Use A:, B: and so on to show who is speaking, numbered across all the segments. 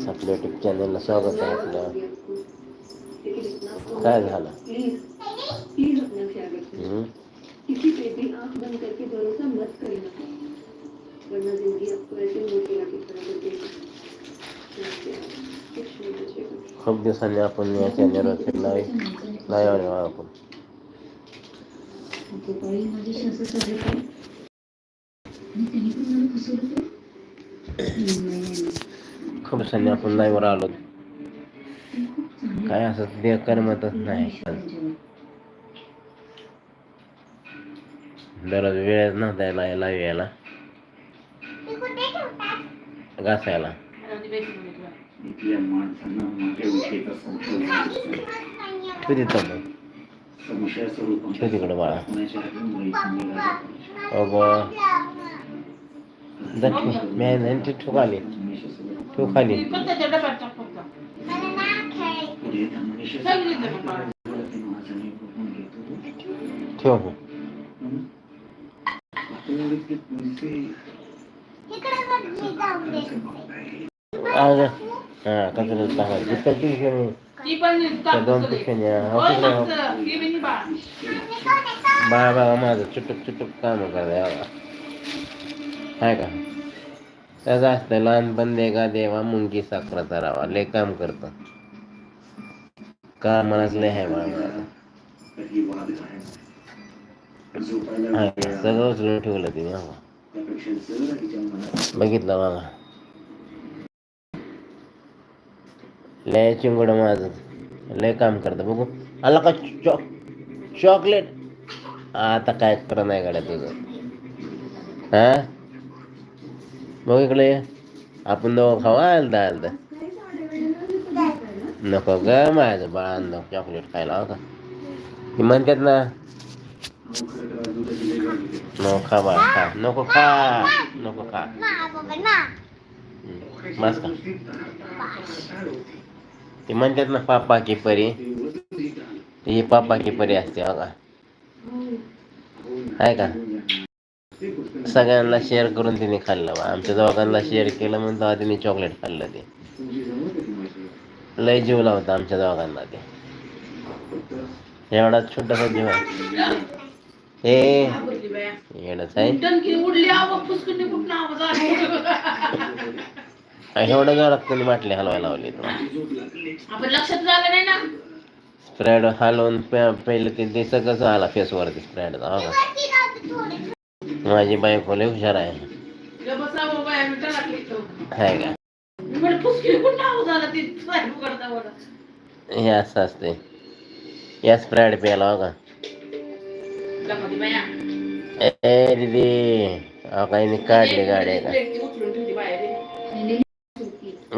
A: सपरेटिव्ह चॅनलला स्वागत आहे आपलं काय झालं खूप दिवसांनी आपण या चॅनलवर लाईव्ह
B: लाईव्ह आलो आपण
A: मी खडूसांनी आपण लाईव्हवर आलो काय असं ते करमतच नाही दररोज वेळच नव्हता लाईव्ह यायला घासायला बाळा अगं दक्षिण मेहनत ठुकाली ठेव खाली. ठेव
C: बाबा
A: अगं हां त्या दोन माझं चुटक चुटूक काम करायला. आहे का? त्याचं असतं लहानपण देगा देवा, मुंगी साखराचा रावा लय काम करतं. का लय आहे. सगळं उचलून ठेवलं तिने बघितलं बघा लय चिंगड माझं. लय काम करतं. बघू. आला का चॉ, चॉकलेट? आता काय नाही गाड्या तुझं. हा? बघ इकडे. आपण दोघं खावा आलता आलता. नको ग माझं बाळा नको चॉकलेट खायला हो का? ती म्हणतात ना. नको खा बाळा खा. नको खा नको खा. मस्त का ते म्हणतात ना पापा की परी.
C: ते
A: पापा की परी असते हो का?
C: आहे का?
A: सगळ्यांना शेअर करून तिने खाल्लं बा. आमच्या दोघांना शेअर केलं म्हणून तेव्हा तिने चॉकलेट खाल्लं ते.
C: होती
A: लय जीव लावता आमच्या दोघांना ते. एवढा छोटासा जीव आहे. हे आहे. एवढं जोरात कोणी बाटली हलवायला लावली
D: ना?
A: स्प्रेड हलवून पहिलं ते ते सगळंच आला फेसवरती स्प्रेडचा का? माझे बाय खोले हुशार आहे. काय असते या स्प्राईड प्यायला
D: बघा
A: ए दिदी काही काढली गाडी का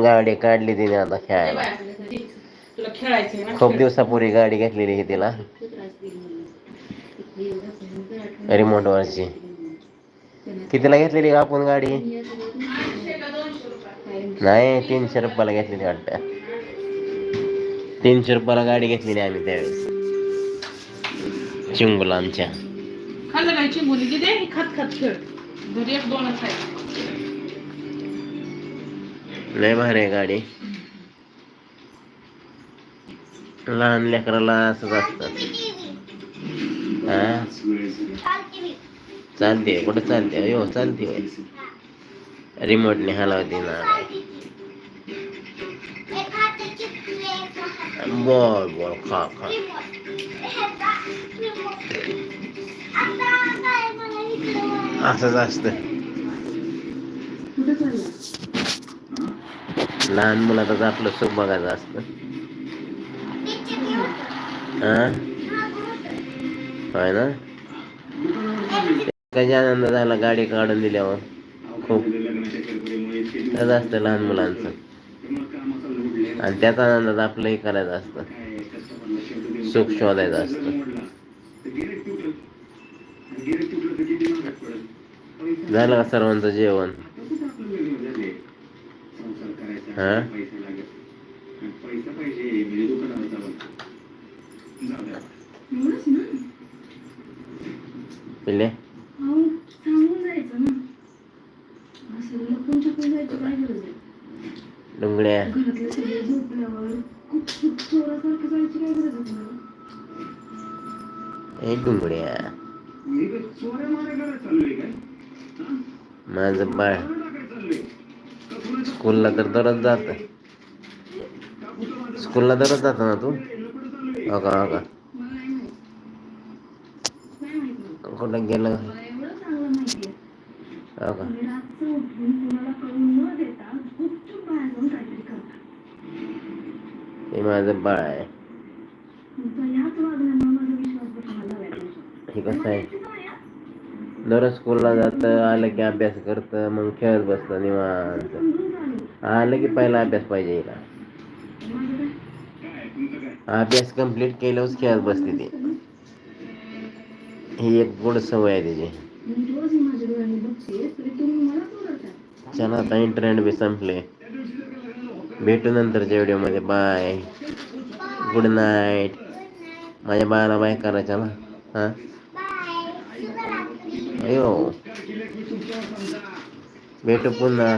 A: गाडी काढली तिने आता खेळायला. खूप दिवसापूर्वी गाडी घेतलेली तिला. रिमोट वरची. कितीला घेतलेली का आपण गाडी? नाही तीनशे रुपयाला घेतलेली वाटतं. तीनशे रुपयाला गाडी घेतलेली आम्ही त्यावेळेस. चिंगूला आमच्या.
D: खाल्लं काय चिंबुली की दे खात खात खेळ. घरी एक दोनच आहे.
A: लय भारी आहे गाडी. लहान लेकराला असंच असतं.
C: वेळ झाली.
A: चालते कुठं चालते अयो चालते होय. रिमोटने हलवते ना बोल बोल खा खा. असंच असतं. लहान मुलाचं आपलं सुख बघायचं असतं. हा? होय ना? काही आनंद झाला गाडी काढून दिल्यावर. खूप तसं असतं लहान मुलांचं आणि त्याचा आनंदात आपलंही करायचं असतं. सुख शोधायचं असतं.
C: झालं का सर्वांचं जेवण? हा? पिल्ले तुटलं तर किती महागात पडेल? पैसा-
A: झालं का सर्वांचं जेवण
C: आता कुठं आपलं वेगळं झालंय? संसार करायचा
A: हा?
C: पैसा लागत आणि पैसा पाहिजे म्हणजे दुकानावर जावं जाऊ द्या
B: एवढंच ना
A: पिल्ले
B: अहो सांगून जायचं ना असं लपून छपून जायची काय गरज आहे
A: डुंगड्या
B: घरातले सगळे झोपल्यावर खूप खूप चोरासारखं जायची काय गरज आहे तुम्हाला
A: ए डुंगड्या
C: हे चोऱ्या माऱ्या करायला चाललोय काय? हा?
A: माझं बाळ स्कूलला तर दररोज जात. स्कूलला दररोज जातो ना तू? हो का हो का? कुठं गेलं? हो का? माझा बाळ आहे हे कसं स्कूलला जातं आलं की अभ्यास करतं मग खेळत बसतं निवांत। आलं की पहिला अभ्यास पाहिजे अभ्यास कंप्लीट केल्यावरच खेळत बसते ती। ही एक गुड सवय आहे तिची। चला, आता इंटरनेट बी संपले. भेटू नंतरच्या व्हिडिओमध्ये. बाय गुड नाईट माझ्या बाळाला बाय करायच्या ना? हां? अयो. भेटू पुन्हा.